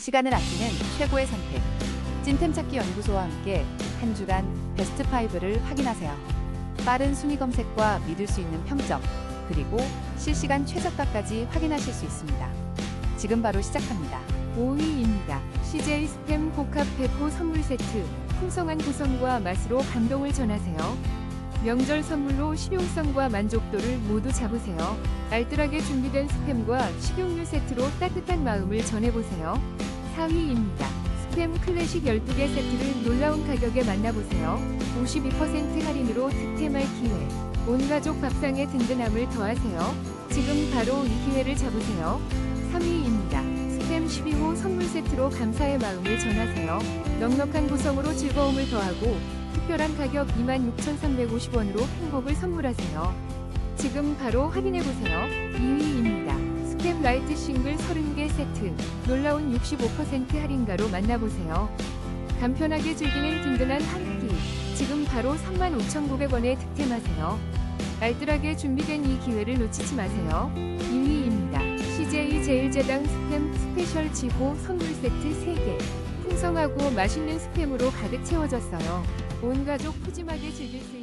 시간을 아끼는 최고의 선택. 찐템 찾기 연구소와 함께 한 주간 베스트 5를 확인하세요. 빠른 순위 검색과 믿을 수 있는 평점, 그리고 실시간 최저가까지 확인하실 수 있습니다. 지금 바로 시작합니다. 5위입니다. CJ 스팸 복합 페포 선물 세트. 풍성한 구성과 맛으로 감동을 전하세요. 명절 선물로 실용성과 만족도를 모두 잡으세요. 알뜰하게 준비된 스팸과 식용유 세트로 따뜻한 마음을 전해보세요. 4위입니다. 스팸 클래식 12개 세트를 놀라운 가격에 만나보세요. 52% 할인으로 득템할 기회. 온 가족 밥상의 든든함을 더하세요. 지금 바로 이 기회를 잡으세요. 3위입니다. 스팸 12호 선물 세트로 감사의 마음을 전하세요. 넉넉한 구성으로 즐거움을 더하고 특별한 가격 26,350원으로 행복을 선물하세요. 지금 바로 확인해보세요. 2위입니다. 스팸 라이트 싱글 30개 세트. 놀라운 65% 할인가로 만나보세요. 간편하게 즐기는 든든한 한 끼. 지금 바로 35,900원에 득템하세요. 알뜰하게 준비된 이 기회를 놓치지 마세요. 2위입니다. CJ 제일제당 스팸 스페셜 지호 선물 세트 3개. 풍성하고 맛있는 스팸으로 가득 채워졌어요. 온 가족 푸짐하게 즐길 수